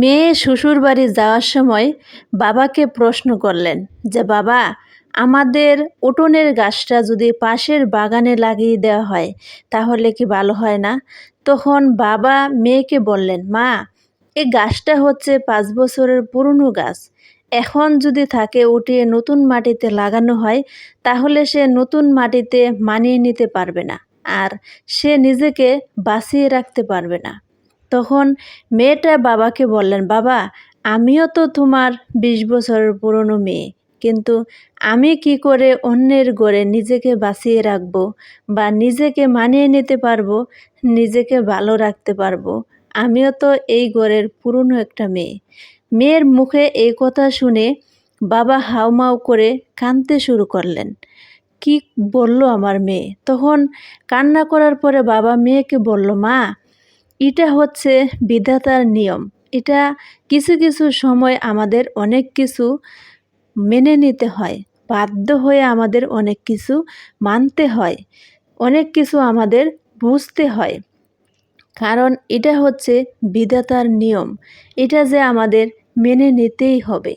মেয়ে শ্বশুর বাড়ি যাওয়ার সময় বাবাকে প্রশ্ন করলেন যে, বাবা, আমাদের উঠোনের গাছটা যদি পাশের বাগানে লাগিয়ে দেওয়া হয়, তাহলে কি ভালো হয় না? তখন বাবা মেয়েকে বললেন, মা, এই গাছটা হচ্ছে পাঁচ বছরের পুরনো গাছ। এখন যদি তাকে উঠিয়ে নতুন মাটিতে লাগানো হয়, তাহলে সে নতুন মাটিতে মানিয়ে নিতে পারবে না। আর সে নিজেকে বাঁচিয়ে রাখতে পারবে না। তখন মেয়েটা বাবাকে বললেন, বাবা, আমিও তো তোমার বিশ বছরের পুরনো মেয়ে, কিন্তু আমি কি করে অন্যের গড়ে নিজেকে বাঁচিয়ে রাখব বা নিজেকে মানিয়ে নিতে পারব, নিজেকে ভালো রাখতে পারব? আমিও তো এই গড়ের পুরনো একটা মেয়ে। মেয়ের মুখে এই কথা শুনে বাবা হাউমাউ করে কাঁদতে শুরু করলেন। কি বলল আমার মেয়ে? তখন কান্না করার পরে বাবা মেয়েকে বলল, মা এটা হচ্ছে বিধাতার নিয়ম। এটা কিছু কিছু সময় আমাদের অনেক কিছু মেনে নিতে হয়, বাধ্য হয়ে আমাদের অনেক কিছু মানতে হয়, অনেক কিছু আমাদের বুঝতে হয়। কারণ এটা হচ্ছে বিধাতার নিয়ম। এটা যে আমাদের মেনে নিতেই হবে।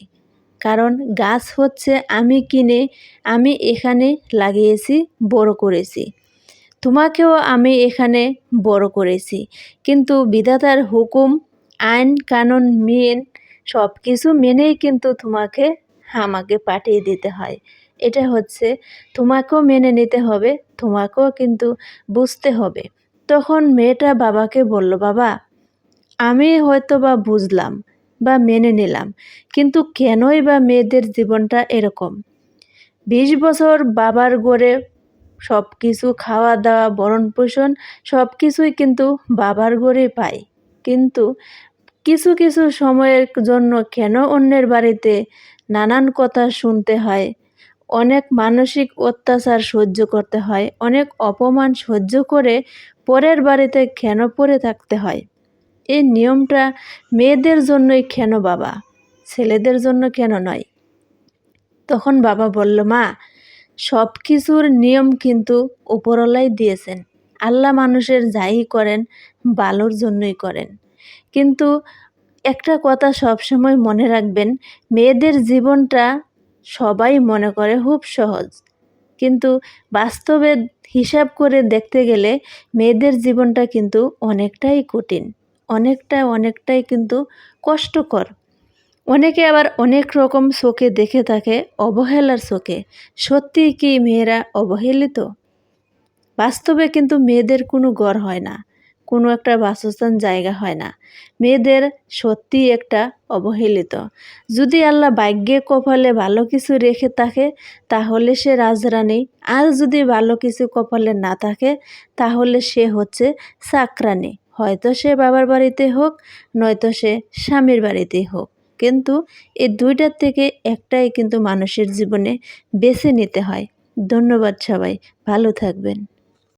কারণ গাছ হচ্ছে আমি কিনে, আমি এখানে লাগিয়েছি, বড় করেছি। তোমাকেও আমি এখানে বড় করেছি। কিন্তু বিধাতার হুকুম, আইন, কানুন, মেন সব কিছু মেনেই কিন্তু তোমাকে আমাকে পাঠিয়ে দিতে হয়। এটা হচ্ছে, তোমাকেও মেনে নিতে হবে, তোমাকেও কিন্তু বুঝতে হবে। তখন মেয়েটা বাবাকে বলল, বাবা, আমি হয়তো বা বুঝলাম বা মেনে নিলাম, কিন্তু কেনই বা মেয়েদের জীবনটা এরকম? বিশ বছর বাবার গড়ে সব কিছু খাওয়া দাওয়া বরণ পোষণ সব কিছুই কিন্তু বাবার গড়ে পাই কিন্তু কিছু কিছু সময়ের জন্য কেন অন্যের বাড়িতে নানান কথা শুনতে হয়, অনেক মানসিক অত্যাচার সহ্য করতে হয়, অনেক অপমান সহ্য করে পরের বাড়িতে কেন পড়ে থাকতে হয়? এই নিয়মটা মেয়েদের জন্যই কেন বাবা, ছেলেদের জন্য কেন নয়? তখন বাবা বলল, মা সব কিছুর নিয়ম কিন্তু উপরলাই দিয়েছেন। আল্লাহ মানুষের যাই করেন, ভালোর জন্যই করেন। কিন্তু একটা কথা সবসময় মনে রাখবেন, মেয়েদের জীবনটা সবাই মনে করে খুব সহজ। কিন্তু বাস্তবে হিসাব করে দেখতে গেলে মেয়েদের জীবনটা কিন্তু অনেকটাই কঠিন অনেকটা অনেকটাই কিন্তু কষ্টকর। অনেকে আবার অনেক রকম চোখে দেখে থাকে, অবহেলার চোখে সত্যি কি মেয়েরা অবহেলিত? বাস্তবে কিন্তু মেয়েদের কোনো গড় হয় না, কোনো একটা বাসস্থান জায়গা হয় না। মেয়েদের সত্যি একটা অবহেলিত। যদি আল্লাহ ভাগ্যে কপালে ভালো কিছু রেখে থাকে, তাহলে সে রাজরানী। আর যদি ভালো কিছু কপালে না থাকে, তাহলে সে হচ্ছে চাকরানি হয়তো সে বাবার বাড়িতে হোক, নয়তো সে স্বামীর বাড়িতেই হোক। কিন্তু এই দুইটার থেকে একটাই কিন্তু মানুষের জীবনে বেছে নিতে হয়। ধন্যবাদ সবাই। ভালো থাকবেন।